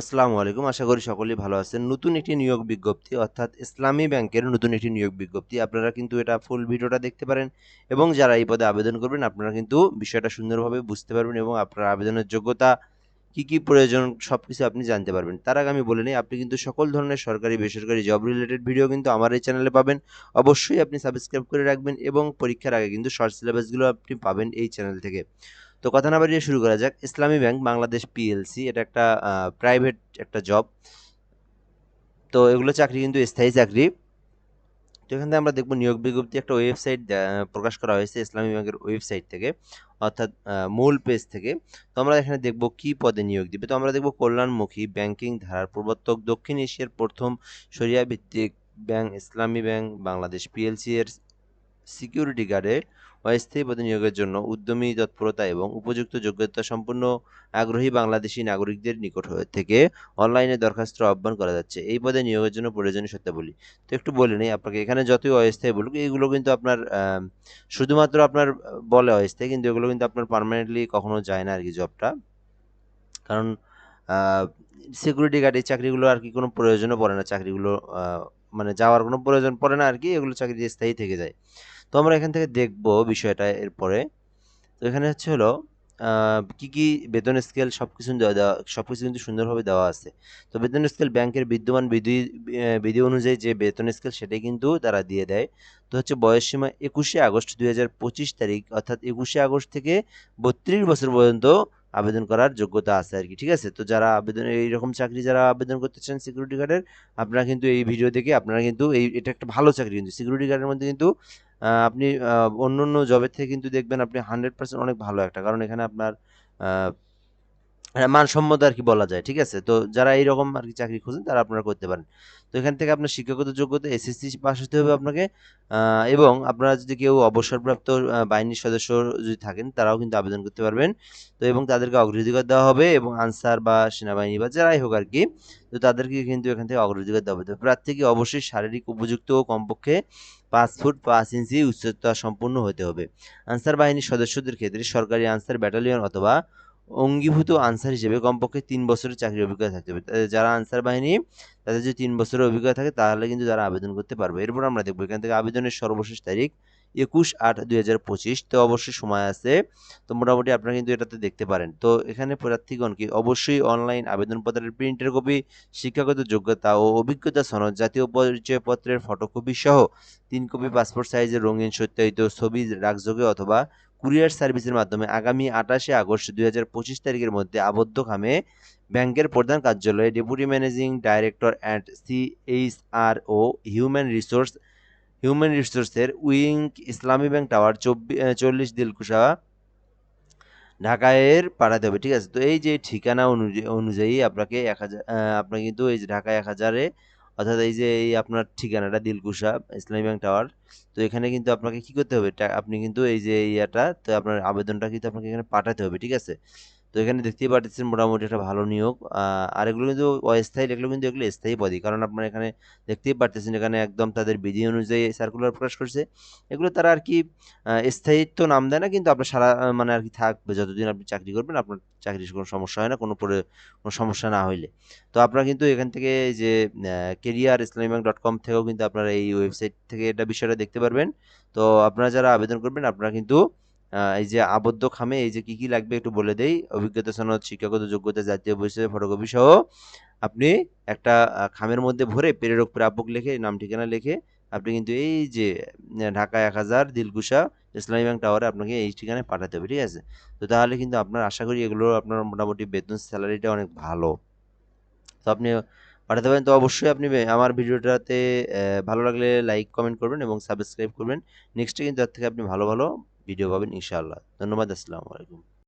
আসসালামু আলাইকুম। আশা করি সকলেই ভালো আছেন। নতুন একটি নিয়োগ বিজ্ঞপ্তি, অর্থাৎ ইসলামী ব্যাংকের নতুন একটি নিয়োগ বিজ্ঞপ্তি। আপনারা কিন্তু এটা ফুল ভিডিওটা দেখতে পারেন এবং যারা এই পদে আবেদন করবেন, আপনারা কিন্তু বিষয়টা সুন্দরভাবে বুঝতে পারবেন এবং আপনার আবেদনের যোগ্যতা, কি কি প্রয়োজন সব কিছু আপনি জানতে পারবেন। তার আগে আমি বলে নিই, আপনি কিন্তু সকল ধরনের সরকারি, বেসরকারি জব রিলেটেড ভিডিও কিন্তু আমার এই চ্যানেলে পাবেন। অবশ্যই আপনি সাবস্ক্রাইব করে রাখবেন এবং পরীক্ষার আগে কিন্তু শর্ট সিলেবাসগুলো আপনি পাবেন এই চ্যানেল থেকে। তো কথা না বাড়িয়ে শুরু করা যাক। ইসলামী ব্যাংক, বাংলাদেশ পিএলসি এটা একটা প্রাইভেট একটা জব তো এগুলো চাকরি কিন্তু স্থায়ী চাকরি। তো এখান থেকে আমরা দেখব নিয়োগ বিজ্ঞপ্তি। একটা ওয়েবসাইট প্রকাশ করা হয়েছে ইসলামী ব্যাংকের ওয়েবসাইট থেকে, অর্থাৎ মূল পেজ থেকে। তো আমরা এখানে দেখব কি পদে নিয়োগ দিবে। তো আমরা দেখব কল্যাণমুখী ব্যাংকিং ধারার প্রবর্তক দক্ষিণ এশিয়ার প্রথম সরিয়া ভিত্তিক bank, Islami bank, Bangladesh PLC এর সিকিউরিটি গার্ডে অস্থায়ী পদে নিয়োগের জন্য উদ্যমী তৎপরতা এবং উপযুক্ত যোগ্যতা সম্পন্ন আগ্রহী বাংলাদেশি নাগরিকদের নিকট থেকে অনলাইনে দরখাস্ত আহ্বান করা যাচ্ছে। এই পদে নিয়োগের জন্য প্রয়োজনীয় সত্যাবলী তো একটু বলে নেই, আপনাকে এখানে যতই অস্থায়ী বলুক, এগুলো কিন্তু আপনার শুধুমাত্র আপনার বলে অস্থায়ী, কিন্তু এগুলো কিন্তু আপনার পারমানেন্টলি কখনো যায় না আর কি জবটা। কারণ সিকিউরিটি গার্ড এই চাকরিগুলো আর কি কোনো প্রয়োজনও পড়ে না। চাকরিগুলো মানে যাওয়ার কোনো প্রয়োজন পড়ে না আর কি এগুলো চাকরি স্থায়ী থেকে যায়। তো আমরা এখান থেকে দেখব বিষয়টা এরপরে। তো এখানে হচ্ছে হলো কি কি বেতন স্কেল সব কিছু দেওয়া সব কিছু কিন্তু সুন্দরভাবে দেওয়া আছে। তো বেতন স্কেল ব্যাংকের বিদ্যমান বিধি বিধি অনুযায়ী যে বেতন স্কেল সেটাই কিন্তু তারা দিয়ে দেয়। তো হচ্ছে বয়স সীমা একুশে আগস্ট দুই হাজার পঁচিশ তারিখ, অর্থাৎ একুশে আগস্ট থেকে বত্রিশ বছর পর্যন্ত আবেদন করার যোগ্যতা আছে আর কি, ঠিক আছে? তো যারা আবেদন এইরকম চাকরি যারা আবেদন করতে চান সিকিউরিটি গার্ডের আপনারা কিন্তু এই ভিডিও দেখে, আপনারা কিন্তু এই, এটা একটা ভালো চাকরি কিন্তু সিকিউরিটি গার্ডের মধ্যে কিন্তু আপনি অন্য অন্য জবের থেকে কিন্তু দেখবেন আপনি হান্ড্রেড পার্সেন্ট অনেক ভালো একটা। কারণ এখানে আপনার মানসম্মত আর কি বলা যায়, ঠিক আছে? তো যারা এইরকম আর কি চাকরি খুঁজেন, তারা আপনারা করতে পারেন। তো এখান থেকে আপনার শিক্ষাগত যোগ্যতা, এসএসসি পাস হতে হবে আপনাকে। এবং আপনারা যদি কেউ অবসরপ্রাপ্ত বাহিনীর সদস্য যদি থাকেন, তারাও কিন্তু আবেদন করতে পারবেন। তো এবং তাদেরকে অগ্রাধিকার দেওয়া হবে এবং আনসার বা সেনাবাহিনী বা যারাই হোক আর কি তো তাদেরকে কিন্তু এখান থেকে অগ্রাধিকার দেওয়া হবে। প্রার্থীকে অবশ্যই শারীরিক, উপযুক্ত ও কমপক্ষে পাঁচ ফুট পাঁচ ইঞ্চি উচ্চতা সম্পূর্ণ হতে হবে। আনসার বাহিনীর সদস্যদের ক্ষেত্রে সরকারি আনসার ব্যাটালিয়ন অথবা অঙ্গীভূত আনসার হিসেবে কমপক্ষে তিন বছরের চাকরির অভিজ্ঞতা থাকতে হবে। যারা আনসার বাহিনী, তাদের যদি তিন বছরের অভিজ্ঞতা থাকে, তাহলে কিন্তু তারা আবেদন করতে পারবে। এরপর আমরা দেখব, এখান থেকে আবেদনের সর্বশেষ তারিখ একুশ আট দুই হাজার পঁচিশ। তো অবশ্যই সময় আছে। তো মোটামুটি আপনারা কিন্তু এটাতে দেখতে পারেন। তো এখানে প্রার্থীগণকে অবশ্যই অনলাইন আবেদনপত্রের প্রিন্টের কপি, শিক্ষাগত যোগ্যতা ও অভিজ্ঞতা সনদ, জাতীয় পরিচয়পত্রের ফটোকপি সহ তিন কপি পাসপোর্ট সাইজের, রঙিন সত্যায়িত ছবি ডাকযোগে অথবা কুরিয়ার সার্ভিসের মাধ্যমে আগামী আঠাশে আগস্ট দুই হাজার পঁচিশ তারিখের মধ্যে আবদ্ধ খামে ব্যাংকের প্রধান কার্যালয়ে deputy managing director and CHR O human resource, human রিসোর্সের উইং ইসলামী ব্যাংক টাওয়ার চব্বিশ চল্লিশ দিলকুশা ঢাকায়ের পাঠাতে হবে, ঠিক আছে? তো এই যে ঠিকানা অনুযায়ী আপনাকে এক হাজার আপনাকে কিন্তু এই যে ঢাকা এক হাজারে অর্থাৎ এই যে এই আপনার ঠিকানাটা দিলকুশা, ইসলামী ব্যাংক টাওয়ার, তো এখানে কিন্তু আপনাকে কি করতে হবে? আপনি কিন্তু এই যে ইয়াটা, তো আপনার আবেদনটা কিন্তু আপনাকে এখানে পাঠাতে হবে, ঠিক আছে? তো এখানে দেখতেই পাচ্ছেন মোটামুটি একটা ভালো নিয়োগ। আর এগুলো কিন্তু অস্থায়ী, এগুলো কিন্তু এগুলো স্থায়ী পদই কারণ আপনার এখানে দেখতেই পারতেছেন এখানে একদম তাদের বিধি অনুযায়ী সার্কুলার প্রকাশ করছে। এগুলো তারা আর কি স্থায়িত্ব নাম দেয় না, কিন্তু আপনার সারা মানে আর কি থাকবে। যতদিন আপনি চাকরি করবেন, আপনার চাকরির কোনো সমস্যা হয় না, কোনো পরে কোনো সমস্যা না হইলে। তো আপনারা কিন্তু এখান থেকে যে কেরিয়ার ইসলামী ব্যাংক ডট কম থেকেও কিন্তু আপনারা এই ওয়েবসাইট থেকে এটা বিষয়টা দেখতে পারবেন। তো আপনারা যারা আবেদন করবেন, আপনারা কিন্তু এই যে আবদ্ধ খামে, এই যে কি কি লাগবে একটু বলে দেই। অভিজ্ঞতা সনদ, শিক্ষাগত যোগ্যতা, জাতীয় পরিচয় ফটোকপি সহ আপনি একটা খামের মধ্যে ভরে প্রেরক প্রাপক লিখে, নাম, ঠিকানা লিখে আপনি কিন্তু এই যে ঢাকা এক হাজার, দিলকুশা, ইসলামী ব্যাংক টাওয়ারে আপনাকে এই ঠিকানায় পাঠাতে হবে, ঠিক আছে? তো তাহলে কিন্তু আপনার, আশা করি এগুলো আপনার মোটামুটি বেতন, স্যালারিটা অনেক ভালো। তো আপনি পাঠাতে পারেন, তো অবশ্যই আপনি আমার ভিডিওটাতে ভালো লাগলে লাইক, কমেন্ট করবেন এবং সাবস্ক্রাইব করবেন। নেক্সটে কিন্তু তার থেকে আপনি ভালো ভালো ভিডিও পাবেন ইনশাআল্লাহ। ধন্যবাদ আসসালামু আলাইকুম।